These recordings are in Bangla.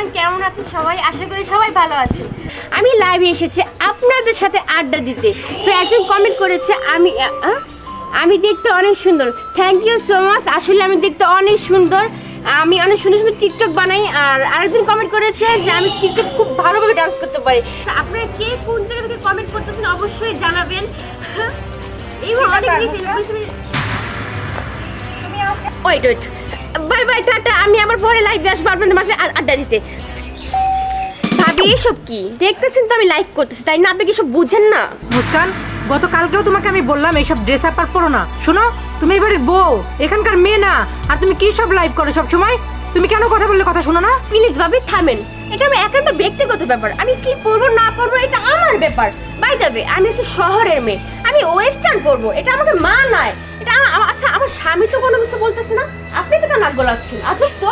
এভরিওয়ান কেমন আছে সবাই? আশা করি সবাই ভালো আছে আমি লাইভে এসেছি আপনাদের সাথে আড্ডা দিতে। তো একজন কমেন্ট করেছে আমি? আমি দেখতে অনেক সুন্দর। থ্যাংক ইউ সো মাচ আসলে আমি দেখতে অনেক সুন্দর। আমি অনেক সুন্দর সুন্দর টিকটক বানাই। আর আরেকজন কমেন্ট করেছে যে আমি টিকটক খুব ভালোভাবে ডান্স করতে পারি। আপনারা কে কোন জায়গা থেকে কমেন্ট করতেছেন অবশ্যই জানাবেন। Wait wait bye bye tata. আমি আবার পরে লাইভে আসব আপনাদের মাঝে আড্ডা দিতে। ভাবি এসব কি? দেখতেছেন তো আমি লাইভ করতেছি তাই না? আপনি কি সব বুঝেন না? মুস্কান গতকালকেও তোমাকে আমি বললাম এইসব ড্রেস আপ আর পরো না। শোনো তুমি এবারে বউ এখানকার মেয়ে না। আর তুমি কি সব লাইভ করো সব সময় তুমি কেন কথা বললে কথা শোনো না? প্লিজ ভাবি থামেন। এটা আমার একান্ত ব্যক্তিগত ব্যাপার। আমি কি করব না করব এটা আমার ব্যাপার। বাই যাবে আমি হচ্ছে শহরের মেয়ে। আমি ওয়েস্টার্ন করব এটা আমাকে মা নয় এটা আচ্ছা আমার স্বামী তো কোনো কিছু বলতেছে না। আপনি তো গলাচ্ছেন আচ্ছা তো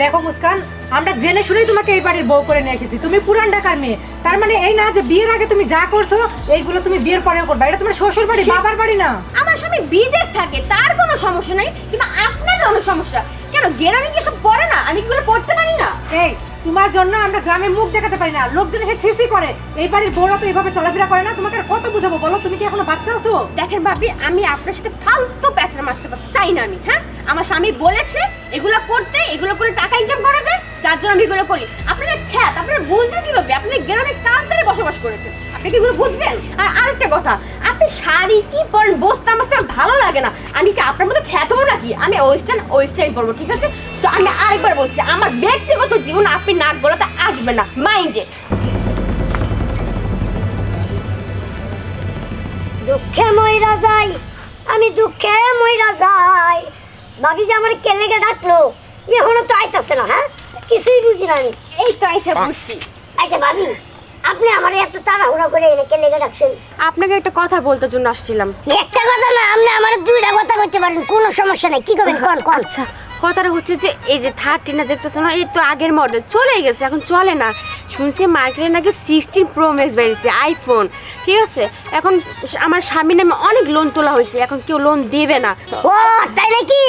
দেখো মুস্কান আমরা জেনে শুনেই তোমাকে এই বাড়ির বউ করে নিয়ে এসেছি। তুমি পুরান ঢাকার মেয়ে। তার মানে এই না যে বিয়ের আগে তুমি যা করছ এইগুলো তুমি বিয়ের পরেও করবে। এটা তোমার শ্বশুর বাড়ি বাবার বাড়ি না? আমার স্বামী বিদেশ থাকে তার কোনো সমস্যা নাই কিন্তু আপনাদের অনেক সমস্যা। কেন গেরামে কি সব পড়ে না? আমি কিগুলো পড়তে পারি না? এই তোমার জন্য আমরা গ্রামে মুখ দেখাতে পারি না। লোকজন এসে ছিসি করে। এই বাড়ির বউরা তো এইভাবে চলাফেরা করে না। তোমাকে কত বুঝাবো বলো? তুমি কি এখনও বাচ্চা আছো? দেখেন ভাবি আমি আপনার সাথে ফালতু প্যাচরা মারতে চাই না আমি হ্যাঁ? আমার স্বামী বলেছে এগুলো করতে, এগুলো করে টাকা ইনকাম করা যায়, যার জন্য আমি এগুলো করি। আপনারা খ্যাত, আপনারা বুঝবেন কীভাবে? আপনি গ্রামে কার দ্বারা বসবাস করেছেন? আপনি কি এগুলো বুঝবেন? আর আরেকটা কথা, আপনি শাড়ি কি পরেন বসতে আমার আমার ভালো লাগে না। আমি কি আপনার মতো খ্যাত হব নাকি? আমি ওয়েস্টার্ন ওয়েস্টার্ন পরবো ঠিক আছে? তো আমি আরেকবার বলছি, আমার ব্যক্তিগত জীবন আপনি নাক গলাতে আসবে না মাইন্ডে দুঃখে ময়রা যাই, আমি দুঃখে ময়রা যাই। ভাবি যে আমার কেলেগে ডাকলো এখনও তো আইতাছে না হ্যাঁ? কিছুই বুঝি না আমি। এই তো আইসা বুঝছি। আচ্ছা ভাবি আপনি আমার এত তাড়াহুড়া করে এনে কেলেগে ডাকছেন? আপনাকে একটা কথা বলতে জন্য আসছিলাম। একটা কথা না আপনি আমার দুইটা কথা করতে পারেন কোনো সমস্যা নেই কি করবেন কোন কোন। আচ্ছা কথাটা হচ্ছে যে এই যে থার্টি না দেখতেছো না এই তো আগের মডেল চলে গেছে এখন চলে না। শুনছি মার্কেটে নাকি সিক্সটিন প্রো ম্যাক্স বেরিয়েছে আইফোন ঠিক আছে এখন আমার স্বামীর নামে অনেক লোন তোলা হয়েছে এখন কেউ লোন দেবে না। ও তাই নাকি?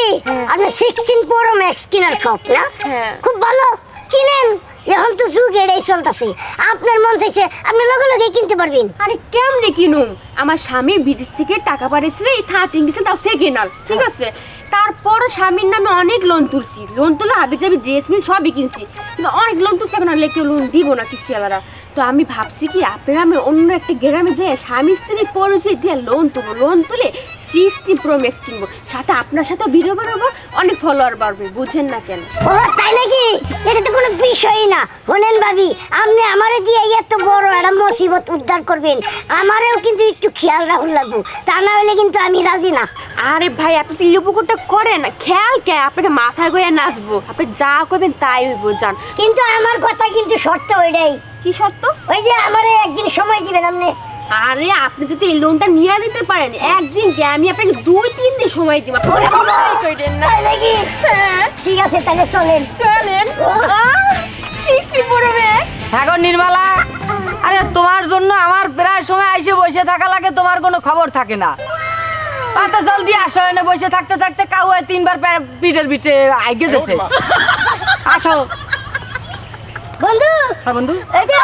আপনি সিক্সটিন প্রো ম্যাক্স কিনার শখ না? হ্যাঁ। খুব ভালো কিনেন। এখন তো যুগ এটাই চলতেছে। আপনার মন চাইছে আপনি লগে লগে কিনতে পারবেন। আরে কেমনে কিনুম? আমার স্বামী বিদেশ থেকে টাকা পাঠিয়েছিল এই থার্টিন দিচ্ছে তাও সেকেন্ড হাল ঠিক আছে? তারপর স্বামীর নামে অনেক লোন তুলছি। লোন তুলে হাবি যাবি ড্রেস মিস সবই কিনছি। কিন্তু অনেক লোন তুলছি এখন আর কেউ লোন দিব না কিস্তিওয়ালারা তো আমি ভাবছি কি, আপনারা আমি অন্য একটা গ্রামে যেয়ে স্বামী স্ত্রী পরিচয় দিয়ে লোন তুলবো লোন তুলে সিক্সটি প্রো ম্যাক্স কিনবো। সাথে আপনার সাথে ভিডিও বানাবো অনেক ফলোয়ার বাড়বে বুঝেন না কেন? ও তাই নাকি? এটা তো কোনো বিষয়ই না। শোনেন ভাবি আপনি আমারে দিয়ে এত বড় একটা মুসিবত উদ্ধার করবেন। আমারেও কিন্তু একটু খেয়াল রাখুন লাগবো। তা না হলে কিন্তু আমি রাজি না। আরে ভাই এত চিল্লি পুকুরটা করেন খেয়াল কে? আপনাকে মাথায় গিয়ে নাচবো। আপনি যা করবেন তাই হইব জান। কিন্তু আমার কথা কিন্তু শর্ত ওইটাই। কি সত্য ওই যে আমারে একদিন সময় দিবেন আপনি। আরে আপনি যদি এই লোনটা নিয়ে দিতে পারেন একদিন কে আমি আপনাকে দুই তিন দিন সময় দিব। হ্যাঁ, ঠিক আছে তাহলে চলেন। চলেন। পড়বে হ্যাঁ নির্মলা। আরে তোমার জন্য আমার প্রায় সময় আইসে বসে থাকা লাগে তোমার কোনো খবর থাকে না। অত জলদি আসো এনে বসে থাকতে থাকতে কাউ হয় তিনবার পিঠের পিঠে আগে দিছে আসো। বন্ধু! হ্যাঁ বন্ধু। এই যে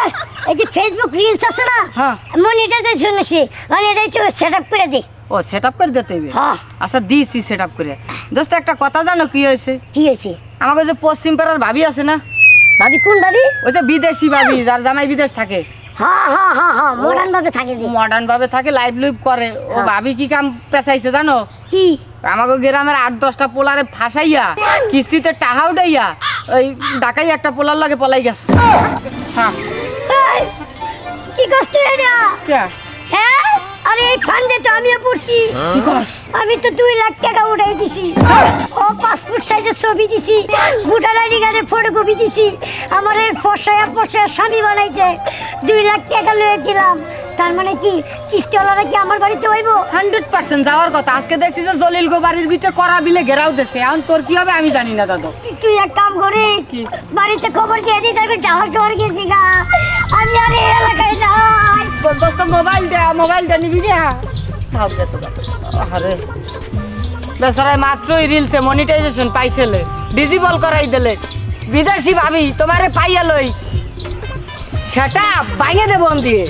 এই যে ফেসবুক রিলস আছে না হ্যাঁ। মনিটাইজেশন শুনেছি মানে এটা একটু সেট আপ করে দিই ও সেট আপ করে দিতে হবে? হ্যাঁ। আচ্ছা দিয়েছি সেট আপ করে। দোস্ত একটা কথা জানো কি হয়েছে? কি হয়েছে? আমাকে যে পশ্চিম পাড়ার ভাবি আছে না ভাবি কোন ভাবি? ওই যে বিদেশি ভাবি যার জামাই বিদেশ থাকে। হ্যাঁ হ্যাঁ হ্যাঁ হ্যাঁ মডার্ন ভাবে থাকে মডার্ন ভাবে থাকে লাইভ লুইভ করে। ও হ্যাঁ। ভাবি কি কাম পেঁচাইছে জানো? কি? আমাকে গ্রামের আট দশটা পোলারে ফাঁসাইয়া কিস্তিতে টাকা উঠাইয়া ওই ডাকাই একটা পোলার লাগে পলাই গেছে। হ্যাঁ। কি কষ্ট এটা? হ্যাঁ? আরে এই ফান্ডে তো আমিও পড়ছি। আমি তো দুই লাখ টাকা উঠাই দিছি। ও পাসপোর্ট সাইজের ছবি দিছি। ভোটার আইডি কার্ডের ফটোকপি দিছি। আমার এই ফসায়া ফসায়া স্বামী বানাইছে। দুই লাখ টাকা লয়ে দিলাম। তার মানে কি? কিস্তিওয়ালারা কি আমার বাড়িতে হইব? হান্ড্রেড পার্সেন্ট যাওয়ার কথা। আজকে দেখছি যে জলিল গো বাড়ির ভিতরে করা বিলে ঘেরাও দিচ্ছে এখন তোর কি হবে আমি জানি না দাদু। তুই এক কাম করে বাড়িতে খবর দিয়ে দিতে আমি টাওয়ার টাওয়ার গেছি গা। আমি দোস্ত মোবাইল দে মোবাইলটা নিবি থাক গেছে আরে বেচারায় মাত্রই রিলসে মনিটাইজেশন পাইছেলে। ডিজিবল করাই দিলে। বিদেশি ভাবি তোমারে পাইয়া লই। সেটা বাইয়ে দে বন দিয়ে।